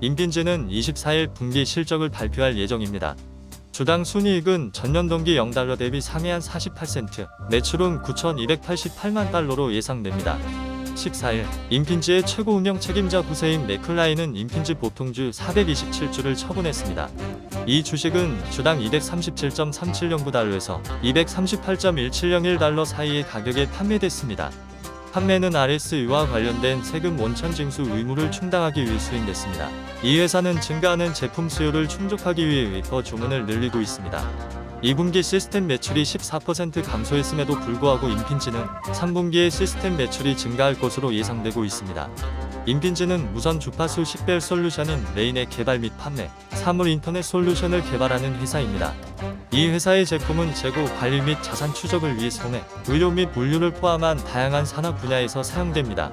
인핀즈는 24일 분기 실적을 발표할 예정입니다. 주당 순이익은 전년 동기 0달러 대비 상회한 48센트, 매출은 9,288만 달러로 예상됩니다. 14일 인핀즈의 최고 운영 책임자 후세인 맥클라인은 인핀즈 보통주 427주를 처분했습니다. 이 주식은 주당 237.3709달러에서 238.1701달러 사이의 가격에 판매됐습니다. 판매는 RSU와 관련된 세금 원천 징수 의무를 충당하기 위해 수행됐습니다. 이 회사는 증가하는 제품 수요를 충족하기 위해 웨퍼 주문을 늘리고 있습니다. 2분기 시스템 매출이 14% 감소했음에도 불구하고 인핀즈는 3분기에 시스템 매출이 증가할 것으로 예상되고 있습니다. 인핀즈는 무선 주파수 식별 솔루션인 레인의 개발 및 판매, 사물 인터넷 솔루션을 개발하는 회사입니다. 이 회사의 제품은 재고 관리 및 자산 추적을 위해 소매, 의료 및 물류를 포함한 다양한 산업 분야에서 사용됩니다.